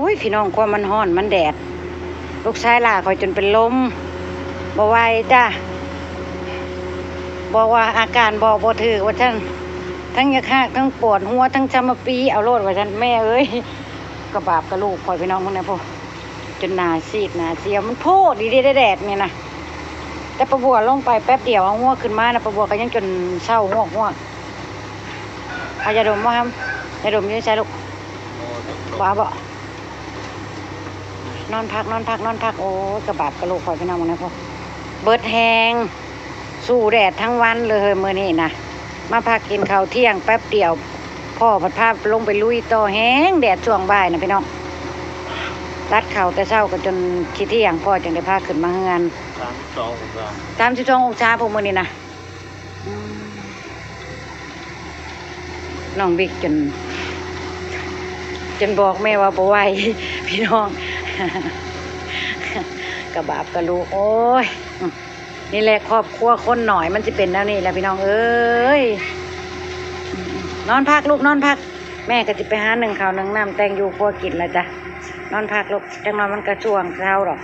โอ้ยพี่น้องความมันห้อนมันแดด ลูกชายล่าคอยจนเป็นลมบ่ไหวจ้าบอกว่าอาการบอกบ่ถือว่าท่านทั้งยาคากทั้งปวดหัวทั้งจำมาปีเอาโลดว่าท่านแม่เอ้ยกระบาบกระลูกคอยพี่น้องพวกนี้พวกจนหนาซีดหนาเสียวมันโพดดีๆแดดเนี่ยนะแต่ประบัวลงไปแป๊บเดียวเอาหัวขึ้นมานะประบัวก็ยังจนเศร้าหัวหัวเอายาดมว่าครับยาดมยังใช้ลูกบ้าบ่ นอนพักนอนพักนอนพักโอ้ยกระบาดกระโหลกคอยพี่น้องมันนะพ่อเบิดแหงสู้แดดทั้งวันเลยมื้อนี้นะมาพักกินข้าวเที่ยงแป๊บเดียว พ่อพัดภาพลงไปลุยต่อแห้งแดดช่วงบ่ายนะพี่น้องรัดเข่าวแต่เช้าก็จนขี้เที่ยงพ่อจึงได้พาขึ้นมาเฮือนสามสองสามตามสิบสององศาพวกมื้อนี้นะอืมน้องบิ๊กจน จนบอกแม่ว่าบ่ไหวพี่น้อง กระบาบกระลูกโอ้ย นี่แหละครอบครัวคนหน่อยมันจะเป็นแล้วนี่แหละพี่น้องเอ้ย นอนพักลูกนอนพัก แม่ก็จะไปหาหนึ่งข้าวหนึ่งน้ำแตงอยู่ครัวกินล้วจ้ะ นอนพักลูกจังนอนมันกระช่วงเช้าหรอก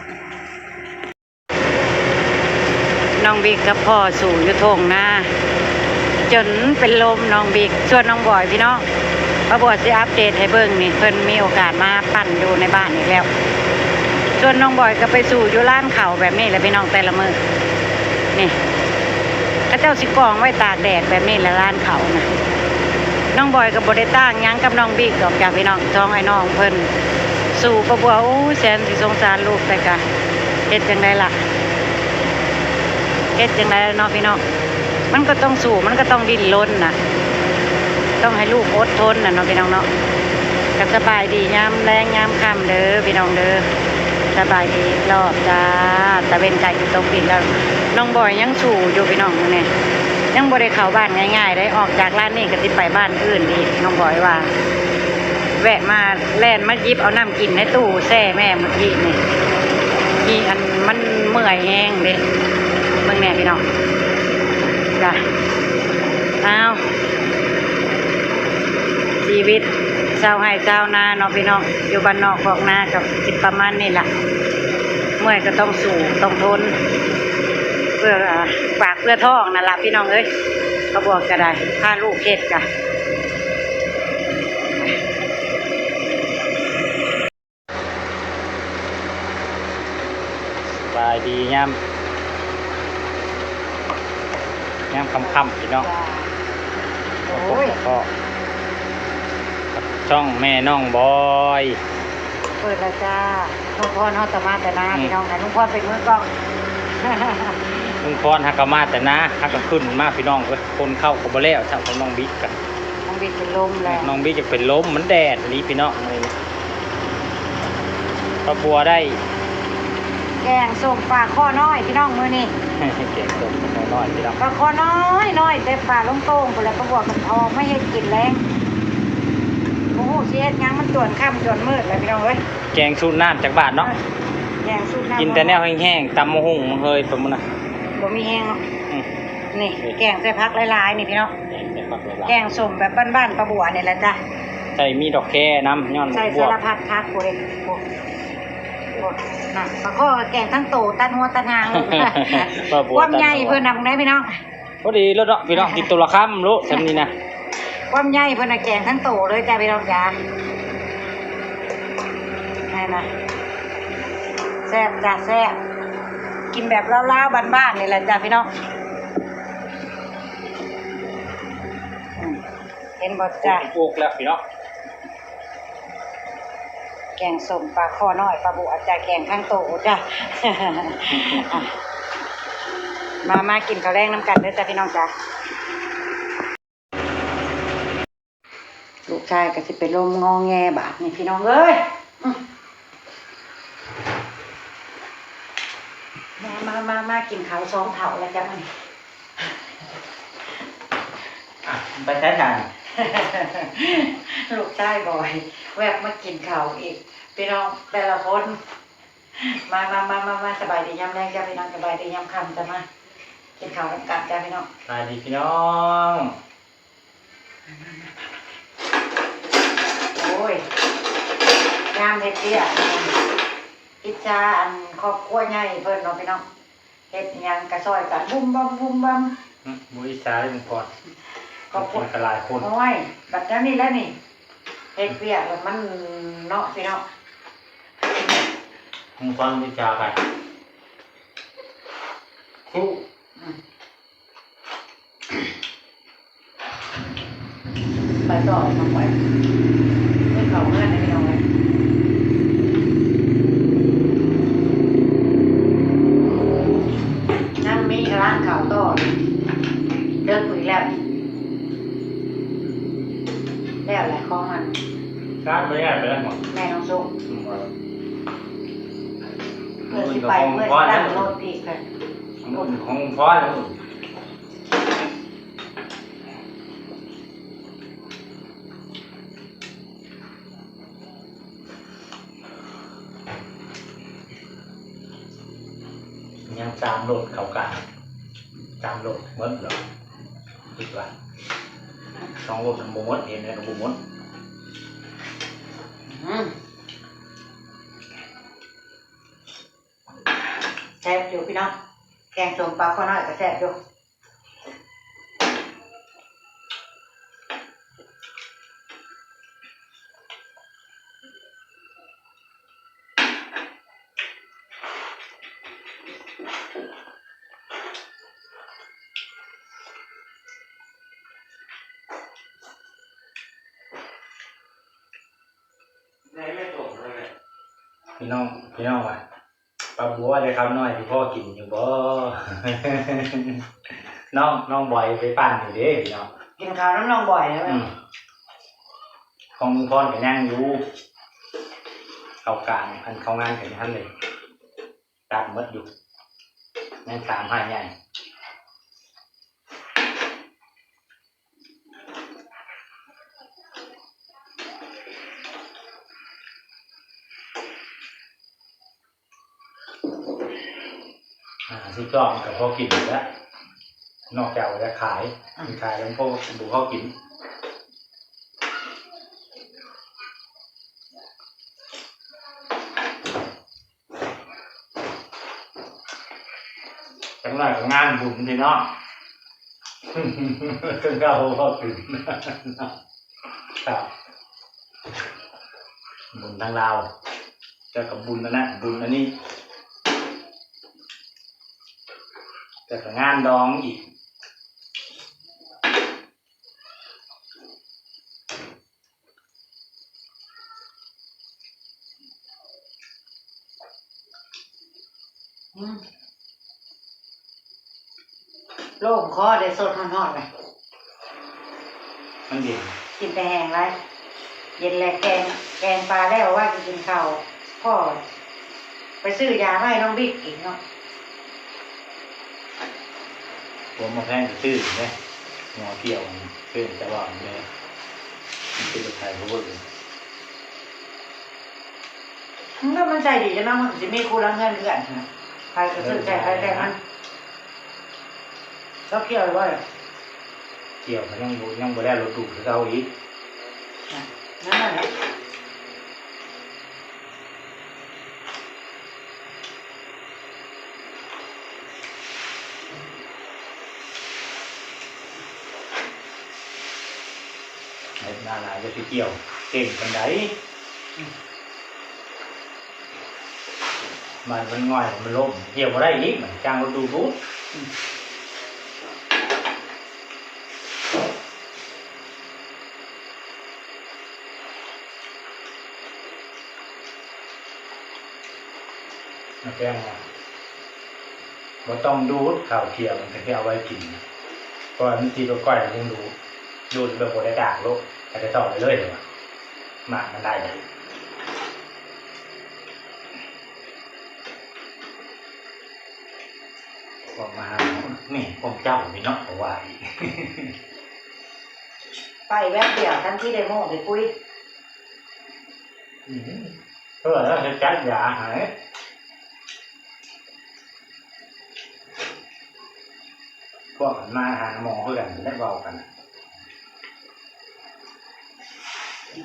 น้องบิ๊กกับพ่อสู่ยุทงนาจนเป็นลมน้องบิ๊กส่วนน้องบอยพี่น้องพระบวชสิอัปเดตให้เบิ่งนี่เพิ่นมีโอกาสมาปั่นอยู่ในบ้านอีกแล้ว ส่วนน้องบอยก็ไปสู่อยู่ร้านเขาแบบนี้แหละพี่น้องแต่ละมือนี่เข้าเจ้าสิกองไว้ตากแดดแบบนี้แหละร้านเขานะน้องบอยกับบได้ตั้งยังกับน้องบิ๊กดอกจากพี่น้องท้องไอ้น้องเพิ่นสู่พระบัวโอ้แสนสิสงสารลูกแต่กะเฮ็ดจังไดล่ะเฮ็ดจังไดล่ะเนาะพี่น้องมันก็ต้องสู่มันก็ต้องดิ้นรนนะต้องให้ลูกอดทนนะเนาะพี่น้องเนาะก็สบายดียามแรงยามค่ำเด้อพี่น้องเด้อ สบายดีรอบจ้าตะเวนไก่ตกปิดแล้วน้องบอยยังสู่อยู่พี่น้องเนี่ยยังบ่ได้เข้าบ้านง่ายๆ ได้ออกจากร้านนี้ก็สิไปบ้านอื่นอีน้องบอยว่า แวะมาแล่นมายิบเอาน้ำกินในตู้แช่แม่เมื่อกี้นี่มีอันมันเมื่อยแห้งเด้เบิ่งแน่พี่น้องจ้ะอ้าวชีวิต ชาวไร่ชาวนาเนาะพี่น้องอยู่บ้านนอกของนากับสิประมาณนี่แหละเมื่อยก็ต้องสู้ต้องทน เพื่อฝากเพื่อท้องนั่นละพี่น้องเอ้ยเขาบอกก็ได้พาลูกเข็ดกะสบายดีย่ำย่ำค่ำๆพี่น้องโอ้ยก็ ช่องแม่น้องบอย เปิดแล้วจ้าลุงพรเขาตมาแต่นาอืมพี่น้องนะลุงพรเป็นมือกล้อง ลุงพรฮักกะมาแต่นะฮักกะขึ้นมาพี่น้องเว้ยคนเข้าก็บ่แล้วถ้าของน้องบิ๊กกันน้องบิ๊กเป็นลมแล้วน้องบิ๊กจะเป็นลมมันแดดนี่พี่น้องเลยพระบัวได้ แกงส้มปลาข้อน้อยพี่น้องมือนี่เก็บตกน้อยๆพี่น้องปลาข้อน้อยน้อยแต่ปลาล้มโต้งไปแล้วก็บอกกันออกไม่ให้กินแรง โอ้โหเสียดยังมันจวนค่ำจวนมืดเลยพี่น้องเอ้ยแกงสูตรน้ำจากบาทเนาะแกงสูตรำกินแต่แนวแห้งๆตำมะฮุ่งเฮยประมาณน่ะบ่มีแห้งเนาะอืมนี่แกงใส่พักหลายๆนี่พี่น้องแกงแต่ผักหลายๆแกงส้มแบบบ้านๆปลาบัวนี่แหละจ้ะใส่มีดอกแค่น้ำย้อนใส่บสาวกรพัดพักกูเลยโอ้โหน่ะปลาข้อกับแกงทั้งโตตัดหัวตัดหางลูกปลาบัวความใหญ่เพิ่นนำได้พี่น้อง พอดีแล้วเนาะพี่น้องกินตัวละคำรู้ทำนี่นะ ความใหญ่เพิ่นน่ะแกงทั้งโตเลยจ้ะพี่น้องจ้านี่นะแซ่บจ้ะแซ่บกินแบบเล่าๆบ้านๆนี่แหละจ้ะพี่น้องเห็นบ่จ้ะปลูกแล้วพี่น้องแกงส้มปลาข้อน้อยปลาบุอาจจะแกงข้างโตจ้ะอะมามากินข้าวแรงน้ำกันเด้อจ้ะพี่น้องจ้ะ ลูกชายก็สิไปลมงอแงบาดนี่พี่น้องเอ้ยอืมมามามามากินข้าวสองเถาแล้วจ้ะมันไปใช้ทานลูกชายบ่อย แวบมากินข้าวอีก พี่น้องแต่ละคนมามามามามาสบายดียามแรกจ้ะพี่น้องสบายดียามค่ำจ้ะมากินข้าวน้ำกันจ้ะพี่น้องสวัสดีพี่น้องโอ้ยงามเฮ็ดเตี้ยอิจฉาอันครอบครัวใหญ่เพิ่นเนาะพี่น้องเฮ็ดหยังกระซอยกันบุ้มบัมบุ้มบัมอืมบุอิจฉาลุงพรครอบครัวมันก็หลายคนโอ้ยบัดนี้แล้วนี่เฮ็ดเวียกแล้วมันเนาะพี่น้องลุงพรอิจฉาใครครูอืมไปต่อมาไปไม่ เข้าเงินนะพี่น้องเลยนั่งมีร้านข่าต่อเดินคุยแล้วนี่แล้วแหละของมันร้านไม่ได้ไปแล้วหมดแม่น้องสุกเพื่อสิไปเพื่อสิตั้งรถอีกค่ะของของลุงพรนะ ยังตามรถเขากันตามรถเหมือนเหรอคิดว่าสองรถมันบ่หมดเห็นไหมกับบุมดอืมแซ่บอยู่พี่น้องแกงส้มปลาข้าวน้อยก็แซ่บอยู่ พี่น้องพี่น้องว่ะปลาบัวได้ครับน้อยที่พ่อกินอยู่บ่น้องน้องบอยไปปั้นอยู่เด้พี่น้องกินข้าวน้ำน้องบ่อยแล้วอืมของลุงพรก็นั่งอยู่เขากลางอันเขางานกันท่านเลยตัดหมดอยู่นั่งสามห้าใหญ่ อ่าที่จอมกับพ่อกินอยู่แล้วนอกจากจะขายขายแล้วพ่อดูเขากินจังหน่อยของงานบุญพี่น้องจนเราพ่อถึงครับบุญทางเราจะกับบุญนะนะบุญอันนี้ แต่กับงานดองอีกอืมโล่งคอได้สดหอนๆเลยมันเย็นกินแต่แห้งไรเย็นแลกแกงแกงปลาแล้วว่าจะกินข้าวพ่อ ไปซื้อยาไว้น้องบิ๊กอีกเนาะ ผมมาแพงจะซื้อเนี่ยหัวเกี่ยวซื้อแต่ว่าเนี่ยมันเป็นไทยเขาบอกเลยมันก็มันใจดีจะน้องมันจะมีครูรังเงินเพื่อนนะใครก็ซื้อใจใครแต่มันก็เกี่ยวเลยว่าเกี่ยวมันยังบ่ยังบ่ได้รถดูดคือเขาอีกนั่นแหละ จะไปเกี่ยว เก่งกันไดมันมันง่อย มันล้มเกี่ยวบ่ได้อีกมันจ้างรถดูดูดมาแจ้งว่าต้องดูดข้าวเขียวมันแค่เอาไว้กินเพราะว่ามันตีตัวก้อยมันยังดูดูดแบบบ่ได้ด่างโลก แต่จะต่อไปเลยเดี๋ยวอะหมากมันได้เลยบอกมาหานี่ผมเจ้าพี่เนาะเอาไว้ไปแวบเดียวทันที่ได้โม่ไปปุ้ยอืมเพื่อแล้วจะจัดยาหายพวกมันมาหาหมอเพื่อนได้เบากัน แจก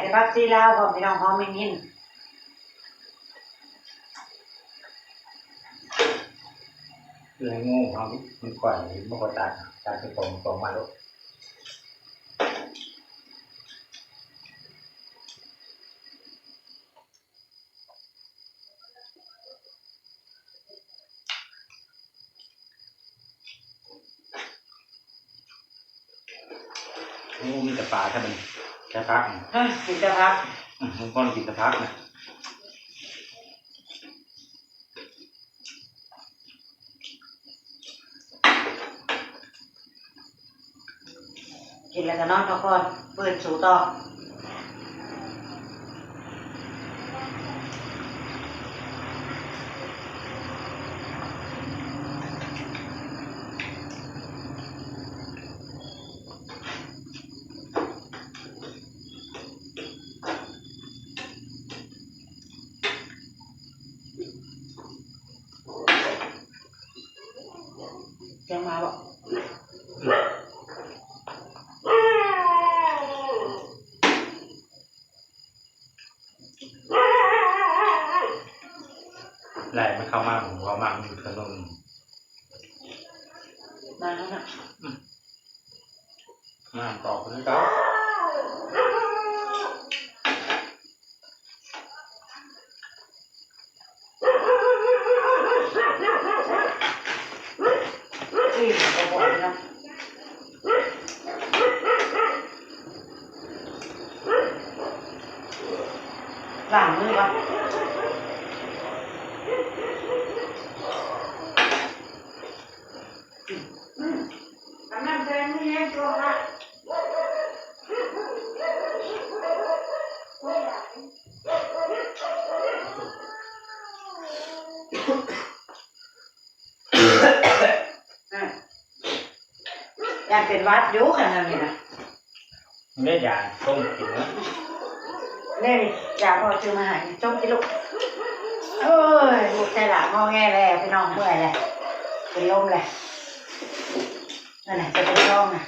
แต่บักซีแล้วพร้อมพี่น้องพร้อมไม่นิ่ง เลยงูเขามันก่อยมันก็ตัดตัดเป็นตรงตรงมาลูกงูมีแต่ปลาถ้ามันแค่พักเฮ้ยกินแต่พักมันก้อนกินแต่พักนะ นแล้วก็นอนพักผ่อนเปิดสูต่อเสียั งมาบอกไหลมันเข้ามาผมเข้ามามันอยู่ถนนมาแล้วนะมาตอกเลยครับที่จะบอกนะหลังมือก่อน กำลังใจไม่แย่ตัวละอยากเป็นวัดอยุขนาดนี้นะเนื้อยาต้มกินนะเนี่ยอยากพอซื้อมาใหายจบที่ลูก เอ้ยลูกใจหลางอแงแล้วพี่น้องเมื่อยแล้วเป็นลมเลยนั่นแหละจะเป็นร่องนะ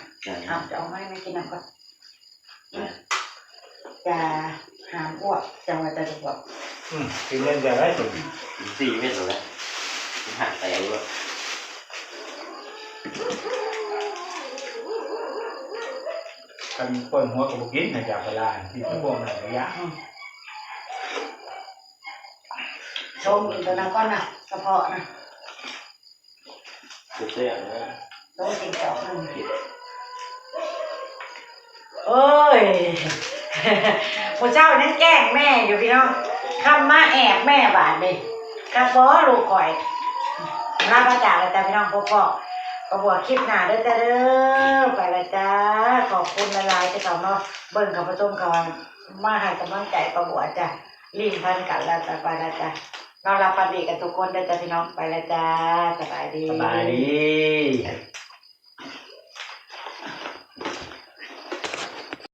เอาจะเอาไม้ไม่กินน้ำก่อนจะหามอ้วกจังหวะจะถูกบอกอืมกินเล่นจะได้สุดสี่เม็ดแล้วหักแตกด้วยกันปนหัวกับบุกินนะจากเวลาที่พวกนั้นระยะ อืม ชมอีกตัวนั้นก่อนนะกระเพาะนะสุดเสียนะโต๊ะสิงสองหนึ่งเอ้ยผู้เจ้านั้นแกล้งแม่อยู่พี่น้องคำมาแอบแม่บาดเลยกระบอลูกข่อยลาพระจากเลยจ้าพี่น้องพ่อพ่อกระบวคลิปหน้าเด้อจ้าเด้อไปละจ้าขอบคุณละลายที่เขามาเบิ่งเขาประชมเขามาให้กำลังใจประบวจ้ะรีบพันกันแล้วจ้ะไปละจ้าเรารับปฏิกันทุกคนเด้อจ้าพี่น้องไปละจ้าสบายดี สบายดี